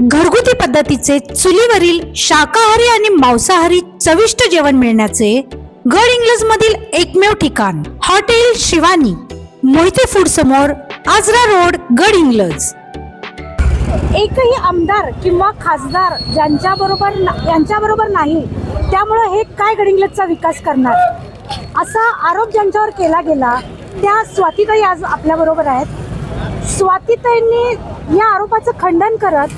घरगुती पद्धतीचे चुलीवरील शाकाहारी आणि मांसाहारी चविष्ट जेवण मिळण्याचे गड इंग्लज मधील एकमेव ठिकाण हॉटेल शिवानी मोहिते फूड समोर आजरा रोड गड इंग्लज. एकही आमदार किंवा खासदार ज्यांच्या बरोबर यांच्या बरोबर नाही त्यामुळं हे काय गडिंग्लजचा विकास करणार? असा आरोप ज्यांच्यावर केला गेला त्या स्वातीताई आज आपल्या बरोबर आहेत. स्वातीताईंनी या आरोपाचं खंडन करत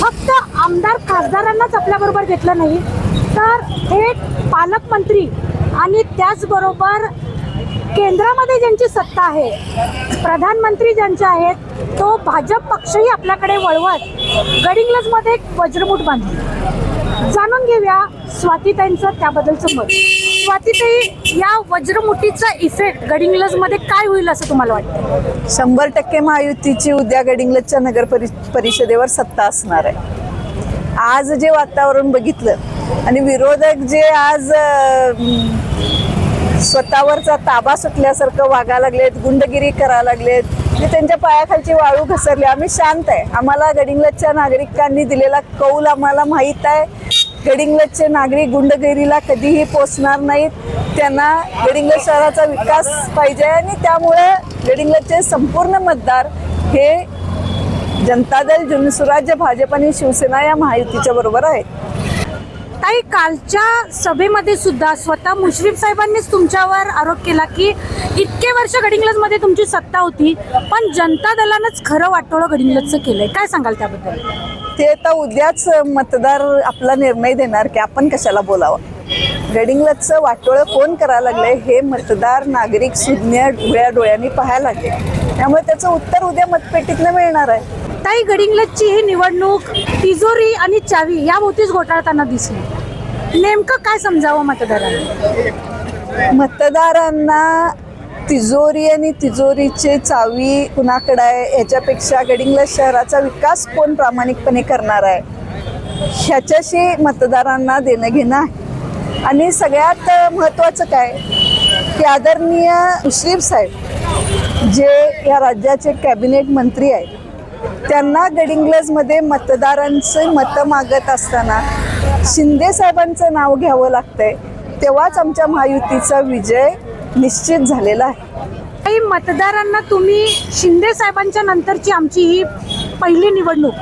फक्त आमदार खासदारांनाच आपल्या बरोबर घेतलं नाही तर हे पालकमंत्री आणि त्याचबरोबर केंद्रामध्ये ज्यांची सत्ता आहे प्रधानमंत्री ज्यांचे आहेत तो भाजप पक्षही आपल्याकडे वळवत गडिंग्लजमध्ये एक वज्रमूठ बांधली. जाणून घेऊया स्वातीताईंचं त्याबद्दलचं मत. सुरुवातीतही या वज्रमुठीचा इफेक्ट गडिंग्लजमध्ये काय होईल असं तुम्हाला वाटतं? शंभर टक्के महायुतीची उद्या गडिंग्लजच्या नगर परि परिषदेवर सत्ता असणार आहे. आज जे वातावरण बघितलं आणि विरोधक जे आज स्वतःवरचा ताबा सुटल्यासारखं वागा लागलेत गुंडगिरी करा लागलेत जे त्यांच्या पायाखालची वाळू घसरली. आम्ही शांत आहे. आम्हाला गडिंगलजच्या नागरिकांनी दिलेला कौल आम्हाला माहीत आहे. गडिंग्लजचे नागरिक गुंडगिरीला कधीही पोचणार नाहीत. त्यांना गडिंग्लज शहराचा विकास पाहिजे आणि त्यामुळे गडिंग्लजचे संपूर्ण मतदार हे जनता दल जनसुराज्य भाजप आणि शिवसेना या महायुतीच्या बरोबर आहेत. ताई कालच्या सभेमध्ये सुद्धा स्वतः मुश्रीफ साहेबांनीच तुमच्यावर आरोप केला की इतके वर्ष गडिंग्लजमध्ये तुमची सत्ता होती पण जनता दलानंच खरं वाटोळं गडिंग्लजचं केलंय. काय सांगाल त्याबद्दल? ते आता उद्याच मतदार आपला निर्णय देणार की आपण कशाला बोलावं? गडिंग्लजचं वाटोळं कोण करायला लागलंय हे मतदार नागरिक सुज्ञ डोळ्या डोळ्यांनी पाहायला लागले. त्यामुळे त्याचं उत्तर उद्या मतपेटीतनं मिळणार आहे. ताई गडिंग्लजची ही निवडणूक तिजोरी आणि चावी या भोवतीच घोटाळताना दिसली. नेमकं काय समजावं मतदारांना? मतदारांना तिजोरी आणि तिजोरीचे चावी कुणाकडे आहे याच्यापेक्षा गडिंग्लज शहराचा विकास कोण प्रामाणिकपणे करणार आहे ह्याच्याशी मतदारांना देणं घेणं आहे. आणि सगळ्यात महत्त्वाचं काय की आदरणीय मुश्रीफ साहेब जे या राज्याचे कॅबिनेट मंत्री आहेत त्यांना गडिंग्लजमध्ये मतदारांचे मतं मागत असताना शिंदे साहेबांचं नाव घ्यावं लागतंय तेव्हाच आमच्या महायुतीचा विजय निश्चित झालेला आहे. काही मतदारांना तुम्ही शिंदे साहेबांच्या नंतरची आमची ही पहिली निवडणूक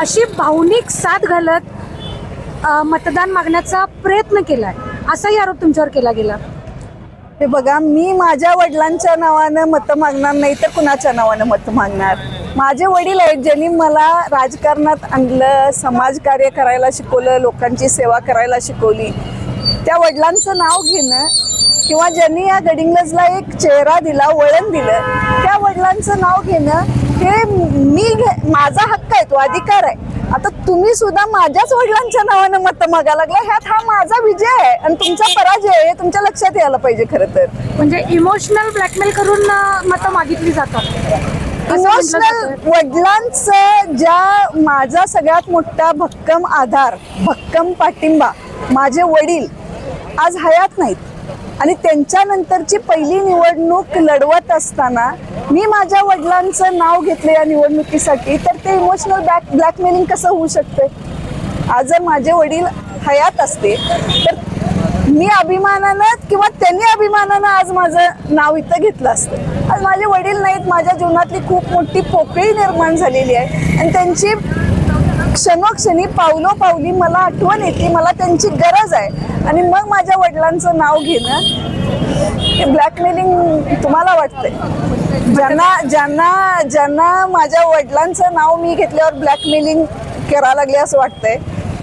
अशी भावनिक साथ घालत मतदान मागण्याचा प्रयत्न केलाय. असाही आरोप तुमच्यावर केला गेला. हे बघा मी माझ्या वडिलांच्या नावानं मतं मागणार नाही तर कुणाच्या नावानं मतं मागणार? माझे वडील आहेत ज्यांनी मला राजकारणात आणलं समाजकार्य करायला शिकवलं लोकांची सेवा करायला शिकवली. त्या वडिलांचं नाव घेणं किंवा ज्यांनी या गडिंग्लजला एक चेहरा दिला वळण दिलं त्या वडिलांचं नाव घेणं हे मी घे माझा हक्क आहे तो अधिकार आहे. आता तुम्ही सुद्धा माझ्याच वडिलांच्या नावानं मतं मागायला लागला ह्यात हा माझा विजय आहे आणि तुमचा पराजय आहे हे तुमच्या लक्षात यायला पाहिजे खरं तर. म्हणजे इमोशनल ब्लॅकमेल करून मतं मागितली जातात. इमोशनल. वडिलांचं ज्या माझा सगळ्यात मोठा भक्कम आधार भक्कम पाठिंबा माझे वडील आज हयात नाहीत आणि त्यांच्यानंतरची पहिली निवडणूक लढवत असताना मी माझ्या वडिलांचं नाव घेतलं या निवडणुकीसाठी तर ते इमोशनल बॅक ब्लॅकमेलिंग कसं होऊ शकते आज जर माझे वडील हयात असते तर मी अभिमानानं किंवा त्यांनी अभिमानानं आज माझं नाव इथं घेतलं असतं. आज माझे वडील नाहीत माझ्या जीवनातली खूप मोठी पोकळी निर्माण झालेली आहे. आणि त्यांची क्षणोक्षणी पावलोपावली मला आठवण येते मला त्यांची गरज आहे. आणि मग माझ्या वडिलांचं नाव घेणं हे ब्लॅकमेलिंग तुम्हाला वाटतंय. ज्यांना ज्यांना ज्यांना माझ्या वडिलांचं नाव मी घेतल्यावर ब्लॅकमेलिंग करावं लागले असं वाटतंय.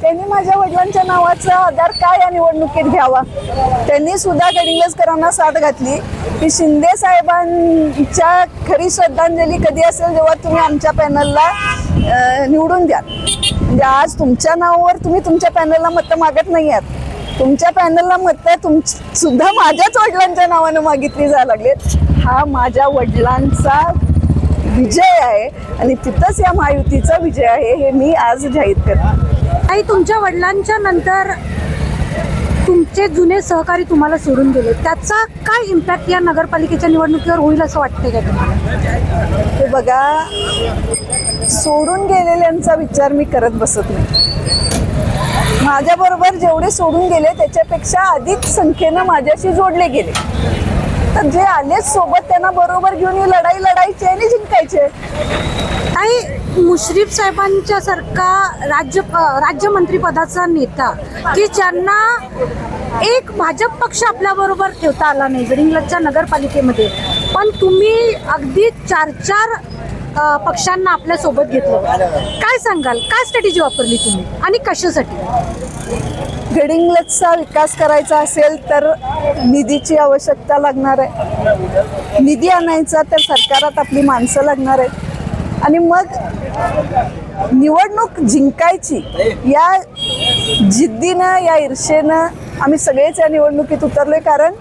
त्यांनी माझ्या वडिलांच्या नावाचा आधार काय या निवडणुकीत घ्यावा? त्यांनी सुद्धा गडिंग्लजकरांना साथ घातली. की शिंदे साहेबांच्या खरी श्रद्धांजली कधी असेल जेव्हा तुम्ही आमच्या पॅनलला निवडून द्याल. म्हणजे आज तुमच्या नावावर तुम्ही तुमच्या पॅनलला मतं मागत नाही आहात. तुमच्या पॅनलला मतं तुम सुद्धा माझ्याच वडिलांच्या नावानं मागितली जायला लागलेत. हा माझ्या वडिलांचा विजय आहे आणि तिथंच या महायुतीचा विजय आहे हे मी आज जाहीर करते. आई तुमच्या वडिलांच्या नंतर तुमचे जुने सहकारी तुम्हाला सोडून गेले. त्याचा काय इम्पॅक्ट या नगरपालिकेच्या निवडणुकीवर होईल असं वाटतं का तुम्हाला? हे बघा सोडून गेलेल्यांचा विचार मी करत बसत नाही. माझ्याबरोबर जेवढे सोडून गेले त्याच्यापेक्षा अधिक संख्येनं माझ्याशी जोडले गेले. तर जे आले सोबत त्यांना बरोबर घेऊन ही लढाई लढायची आणि जिंकायचे. काही मुश्रीफ साहेबांच्या सारखा राज्य राज्यमंत्रीपदाचा नेता की ज्यांना एक भाजप पक्ष आपल्याबरोबर ठेवता आला नाही गडिंग्लजच्या नगरपालिकेमध्ये. पण तुम्ही अगदी चार चार अ, पक्षांना आपल्यासोबत घेतलं. काय सांगाल? काय स्ट्रॅटेजी वापरली तुम्ही? आणि कशासाठी? गडिंग्लजचा विकास करायचा असेल तर निधीची आवश्यकता लागणार आहे. निधी आणायचा तर सरकारात आपली माणसं लागणार आहेत. आणि मग निवडणूक जिंकायची या जिद्दीनं या ईर्षेनं आम्ही सगळेच या निवडणुकीत उतरलोय कारण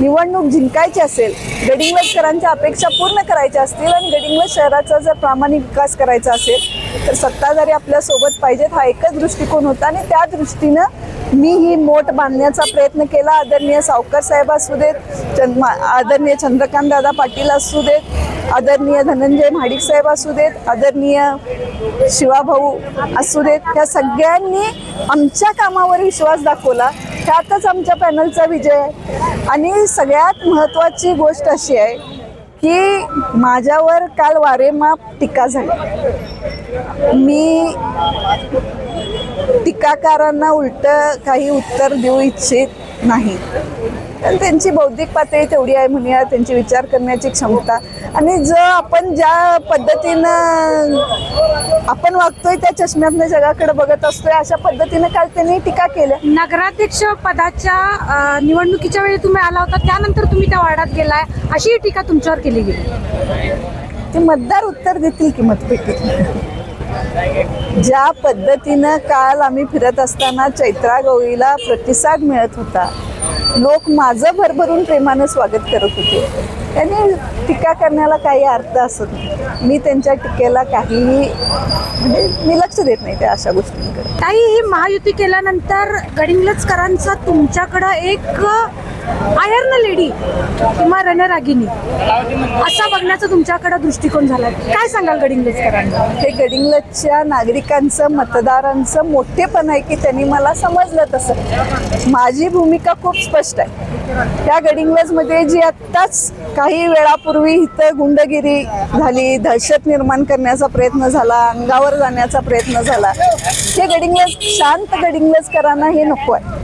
निवडणूक जिंकायची असेल गडिंग्लजकरांच्या अपेक्षा पूर्ण करायच्या असतील आणि गडिंग्लज शहराचा जर प्रामाणिक विकास करायचा असेल तर सत्ताधारी आपल्यासोबत पाहिजेत हा एकच दृष्टिकोन होता आणि त्या दृष्टीनं मी ही मोठ बांधण्याचा प्रयत्न केला. आदरणीय सावकर साहेब असू देत चंद मा- आदरणीय चंद्रकांत दादा पाटील असू देत आदरणीय धनंजय महाडिक साहेब असू देत आदरणीय शिवाभाऊ असू देत ह्या सगळ्यांनी आमच्या कामावर विश्वास दाखवला. त्यातच आमच्या पॅनलचा विजय आहे. आणि सगळ्यात महत्त्वाची गोष्ट अशी आहे की माझ्यावर काल वारेमाप टीका झाली. मी टीकाकारांना उलट काही उत्तर देऊ इच्छित नाही. कारण त्यांची बौद्धिक पातळी तेवढी आहे म्हणूया त्यांची विचार करण्याची क्षमता. आणि जर आपण ज्या पद्धतीनं आपण वागतोय त्या चष्म्यातनं जगाकडे बघत असतोय अशा पद्धतीनं काल त्यांनी टीका केल्या. नगराध्यक्ष पदाच्या निवडणुकीच्या वेळी तुम्ही आला होता त्यानंतर तुम्ही त्या वार्डात गेलाय. अशी टीका तुमच्यावर केली गेली. ते मतदार उत्तर देतील की मतपेटीत ज्या पद्धतीनं काल आम्ही फिरत असताना चैत्रा गौरीला प्रतिसाद मिळत होता लोक माझं भरभरून प्रेमानं स्वागत करत होते. त्यांनी टीका करण्याला काही अर्थ असत नाही. मी त्यांच्या टीकेला काहीही म्हणजे मी लक्ष देत नाही त्या अशा गोष्टींकडे. काही ही महायुती केल्यानंतर गडिंग्लजकरांचा तुमच्याकडं एक आयर्न लेडी किंवा रणरागिनी असा बघण्याचा तुमच्याकडं दृष्टिकोन झाला काय सांगाल गडिंग्लजकरांना हे गडिंग्लजच्या नागरिकांचं मतदारांचं मोठेपण आहे की त्यांनी मला समजलं तसं. माझी भूमिका खूप स्पष्ट आहे. त्या गडिंग्लजमध्ये जी आत्ताच काही वेळापूर्वी इथं गुंडगिरी झाली दहशत निर्माण करण्याचा प्रयत्न झाला अंगावर जाण्याचा प्रयत्न झाला हे गडिंग्लज शांत गडिंग्लजकरांना हे नको आहे.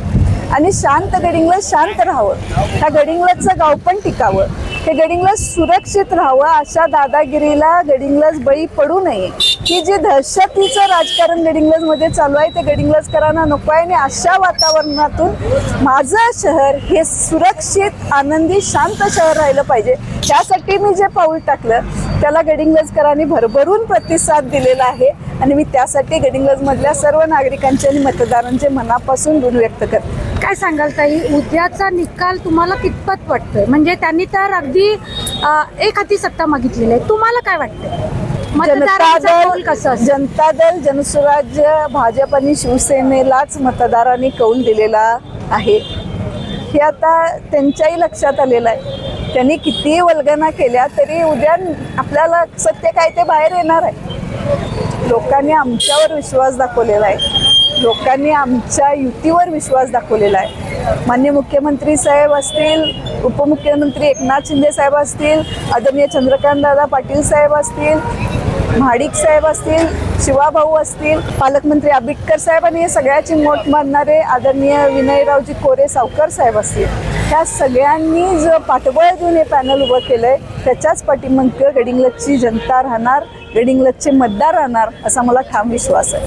आणि शांत गडिंगला शांत राहावं. ह्या गडिंग्लजचं गाव पण टिकावं. हे गडिंगला सुरक्षित राहावं अशा दादागिरीला गडिंग्लज बळी पडू नये. ही जी दहशतीचं राजकारण गडिंग्लजमध्ये चालू आहे ते गडिंग्लजकरांना नको आहे. आणि अशा वातावरणातून माझं शहर हे सुरक्षित आनंदी शांत शहर राहिलं पाहिजे. त्यासाठी मी जे पाऊल टाकलं त्याला गडिंगलजकरांनी भरभरून प्रतिसाद दिलेला आहे. आणि मी त्यासाठी गडिंग्लजमधल्या सर्व नागरिकांचे आणि मतदारांचे मनापासून गुण व्यक्त करते काय सांगाल ताई? उद्याचा निकाल तुम्हाला कितपत वाटतोय? म्हणजे त्यांनी तर अगदी एक हाती सत्ता मागितलेली आहे. तुम्हाला काय वाटतंय? जनता दल कसं? जनता दल जनसुराज्य भाजप आणि शिवसेनेलाच मतदारांनी कौल दिलेला आहे. हे आता त्यांच्याही लक्षात आलेलं आहे. त्यांनी कितीही वल्गना केल्या तरी उद्या आपल्याला सत्य काय ते बाहेर येणार आहे. लोकांनी आमच्यावर विश्वास दाखवलेला आहे. लोकांनी आमच्या युतीवर विश्वास दाखवलेला आहे. मान्य मुख्यमंत्री साहेब असतील उपमुख्यमंत्री एकनाथ शिंदे साहेब असतील आदरणीय चंद्रकांत दादा पाटील साहेब असतील महाडिक साहेब असतील शिवाभाऊ असतील पालकमंत्री आबिटकर साहेब आणि हे सगळ्याची मोठ मानणारे आदरणीय विनयरावजी कोरे सावकर साहेब असतील. ह्या सगळ्यांनी जो पाठबळ देऊन हे पॅनल उभं केलं आहे त्याच्याच पाठीमाग गडिंग्लजची जनता राहणार गडिंग्लजचे मतदार राहणार असा मला ठाम विश्वास आहे.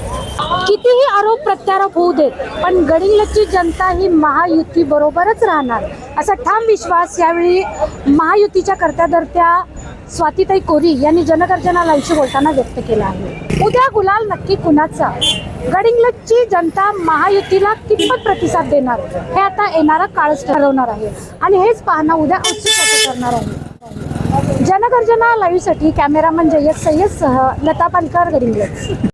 कितीही आरोप प्रत्यारोप होऊ देत पण गडिंग्लजची जनता ही महायुती बरोबरच राहणार असा ठाम विश्वास यावेळी महायुतीच्या कर्त्याधर्त्या स्वातीताई कोरी यांनी जनगर्जना बोलताना व्यक्त केला आहे. उद्या गुलाल नक्की कुणाचा? गडिंग्लजची जनता महायुतीला कितपत प्रतिसाद देणार? हे आता येणारा काळच ठरवणार आहे. आणि हेच पाहणं उद्या उत्सुक करणार आहे. जनगर्जना लाईव्हसाठी कॅमेरामन जय्यद सय्यदसह लता पालकर गडिंग्लज.